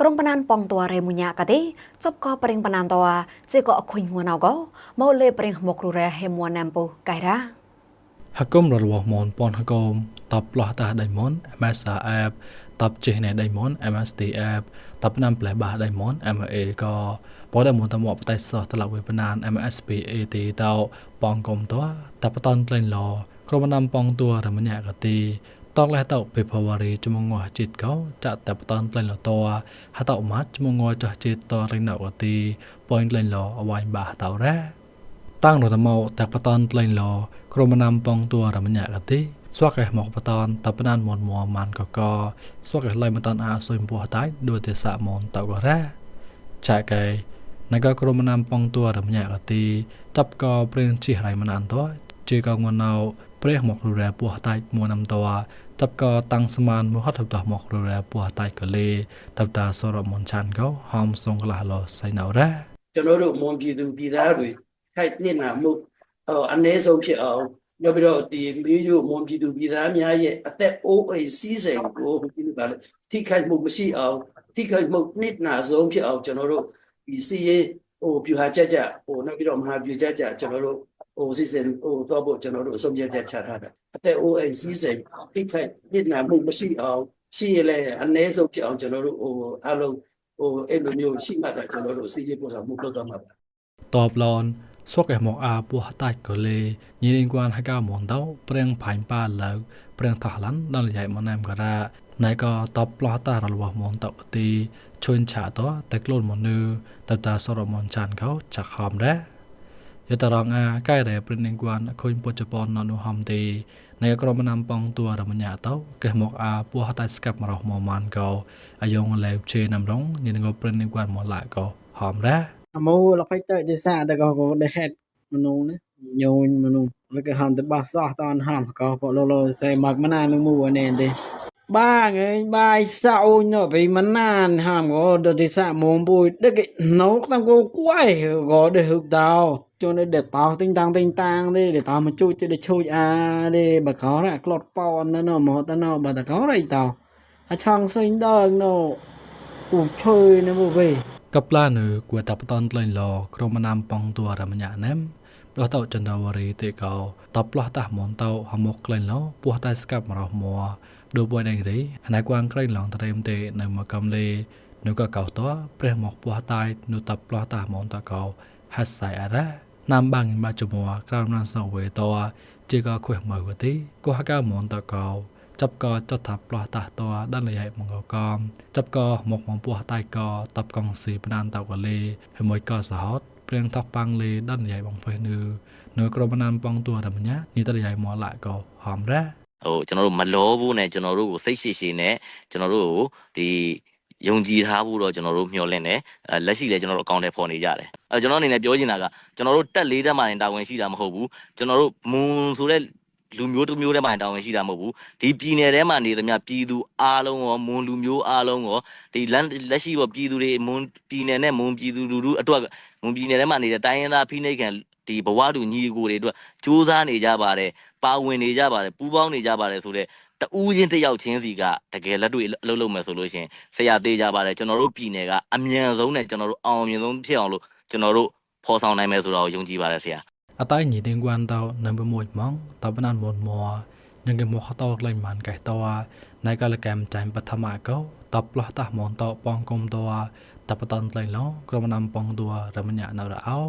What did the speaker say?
ក្រុងបណានប៉ងតួរេមុញាកទេចប់ក៏ប្រេងបណានតួជាក៏អខុញងួនអកមកលេប្រេងមកគ្រូរេហេមួនណាំពុកៃរ៉ាហកុំរលវមនពនហកុំតបផ្លោះតាដៃមន MSA app តបចេះណែដៃមន MSD app តបណាំផ្លែបាដៃមន MA ក៏បដមនតមកបតៃសោះតឡវេបណាន MSP AT តោបងកុំតោតបតនក្លែងឡក្រុមណាំប៉ងតួរមញ្ញាកទី តកលះតោពេផវរីចមងោចិត្តកោចាក់តបតនក្លែងឡតោហតោម៉ាត់ចមងោចោះចិត្តតរិណកទីប៉ិនក្លែងឡអវ៉ៃបាតោរ៉ាតាំងរតមកតបតនក្លែងឡក្រុមណាំប៉ងតួរមញ្ញាកទីស្វាក់ឯមកបតនតបណានមនមួម៉ានកកស្វាក់ឯឡៃមតនអាសុយពោះតៃដូចទេសមនតកោរ៉ាចាក់ឯណកក្រុមណាំប៉ងតួរមញ្ញាកទីតបកព្រៀងជីរៃមណានតោ เจกางวนาวเปรหมอกรูแรปัวตายมัวนำตัวตับก็ตั้งสมานมุฮัดตับหมอกรูแรปัวตายก็เลยตับตาสรมนชันก็หอมทรงกลาลอใส่นาวแร่ကျွန်တော်တို့မွန်ပြည်သူပြည်သားတွေထိုက်နှစ်နာမှုအနည်းဆုံးဖြစ်အောင်နောက်ပြီးတော့ဒီမိတို့မွန်ပြည်သူပြည်သားများရဲ့အသက်အိုးအိမ်စီးစိမ်ကိုဒီလိုပါလေထိခိုက်မှုမရှိအောင်ထိခိုက်မှုနှစ်နာဆုံးဖြစ်အောင်ကျွန်တော်တို့ဒီစီရေးဟိုပြူဟာကြကြဟိုနောက်ပြီးတော့မဟာပြူကြကြကျွန်တော်တို့ ဟိုစီစဉ်ဟိုတော့ဖို့ကျွန်တော်တို့အဆုံးဖြတ်ချက်ချထားတာအသက်အိုးအိမ်စီးစိမ်ထိခိုက်နှစ်နာမှုမရှိအောင်ရှိရလေအ ਨੇ ဆုံးဖြစ်အောင်ကျွန်တော်တို့ဟိုအလုံးဟိုအဲ့လိုမျိုးရှိမှတော့ကျွန်တော်တို့စီရေးပို့ဆောင်မှုလုပ်တော့မှာပါ តបឡនស្វកឯមកអាពោះតៃកលេញីរិងគួនហកៅមនតោព្រៀងផាញ់ប៉ាឡៅព្រៀងតោះឡាន់ដល់យ៉ៃមកណែមករាណៃក៏តបផ្លោះតារលវមនតោទីជុនឆាតោតែក្លូនមនឺតតាសរមនចានកោចាក់ហំដែរ យតរងអាកែរ៉េព្រិននិងគួនអខុញពុជប៉ុនណនុហំទេនៃក្រុមណាំបងតួរមញ្ញាតោកេះមកអាពោះតៃស្កាប់មរោះមម៉ានកោអាយងលែបជេណាំរងនិងព្រិននិងគួនមកឡាកោហំរ៉ាអាមូលផៃតៃទេសាតកោកោដេហេតមនុណាញូនមនុលោកគេហានតបាសោះតនហាំកោបលលសេមកមណានឹងមួណេទេបាងឯងបាយសៅញ៉ពីមណានហាំកោដេសាមុំបុយដឹកណោកតាំកោគួយកោដេហឹកតោ ជួនដែលតោទិញតាំងទិញតាំងទេដែលតោមកជូចទៅឈូចអាទេបើកោរក្លត់ប៉នទៅណោមកទៅណោបើតកោរអីតោអាឆងសេងដល់ណោគូឈើនៅមកវិញកប្លានឺគួរតបតនលែងលក្រុមណាំប៉ងតួរមញ្ញាណែមដោះតោចន្ទវរីទេកោតបលោះតះមនតោហមកក្លែងលពោះតែស្កាប់មរោះមួដូចបួយដេងរីអាណាគួងក្រែងឡងត្រេមទេនៅមកកំលេនៅក៏កោតោព្រះមកពោះតាយនៅតបលោះតះមនតោកោហាសៃអរ៉ា ណាំបាំងមកជមួក្រៅណាសវេតោជាក៏ខុះមកវទីគោះកៅមនតកោចាប់កចត់ថាផ្លោះតះតដល់លយមងកំចាប់កមកមកពោះតៃកតបកងស៊ីបដានតកលេហើយមួយកសហតព្រៀងថោះប៉ាំងលេដល់លយបងហ្វេនឺនៅក្រុមណានប៉ងតួរមញ្ញានេះតលយមកឡាកោហំរ៉ា ဟိုကျွန်တော်တို့မလောဘူးနဲ့ကျွန်တော်တို့ကိုစိတ်ရှိရှိနဲ့ကျွန်တော်တို့ကိုဒီ ယုံကြည်ထားဖို့တော့ကျွန်တော်တို့မျှော်လင့်တယ်အဲလက်ရှိလည်းကျွန်တော်တို့အကောင့်ထဲပေါ်နေကြတယ်အဲကျွန်တော်အနေနဲ့ပြောချင်တာကကျွန်တော်တို့တက်လေးတက်မှရင်တာဝန်ရှိတာမဟုတ်ဘူးကျွန်တော်တို့မွန်ဆိုတဲ့လူမျိုးတစ်မျိုးတည်းမှရင်တာဝန်ရှိတာမဟုတ်ဘူးဒီပြည်နယ်ထဲမှာနေသမျှပြည်သူအားလုံးရောမွန်လူမျိုးအားလုံးရောဒီလက်လက်ရှိရောပြည်သူတွေမွန်ပြည်နယ်နဲ့မွန်ပြည်သူလူထုအတွက်မွန်ပြည်နယ်ထဲမှာနေတဲ့တိုင်းရင်းသားဖိနှိပ်ခံ ဒီဘဝတူညီကိုတွေအတွက်စူးစမ်းနေကြပါတယ်ပါဝင်နေကြပါတယ်ပူးပေါင်းနေကြပါတယ်ဆိုတော့တူးချင်းတစ်ယောက်ချင်းစီကတကယ်လက်တွေ့အလုပ်လုပ်မယ်ဆိုလို့ရှိရင်ဆရာသေးကြပါတယ်ကျွန်တော်တို့ပြည်နယ်ကအမြန်ဆုံးနဲ့ကျွန်တော်တို့အောင်မြင်ဆုံးဖြစ်အောင်လို့ကျွန်တော်တို့ဖော်ဆောင်နိုင်မယ်ဆိုတာကိုယုံကြည်ပါတယ်ဆရာ អតៃញីដេងគួនតោនៅមួយម៉ងតបណានមនមួញងគេមកតោក្លែងមានកែតោណៃកលកម្មចាញ់បឋមកោតបផ្លោះតះមនតោបងគុំតោតបតនក្លែងឡោក្រុមណាំបងតួរមញ្ញានៅរអោ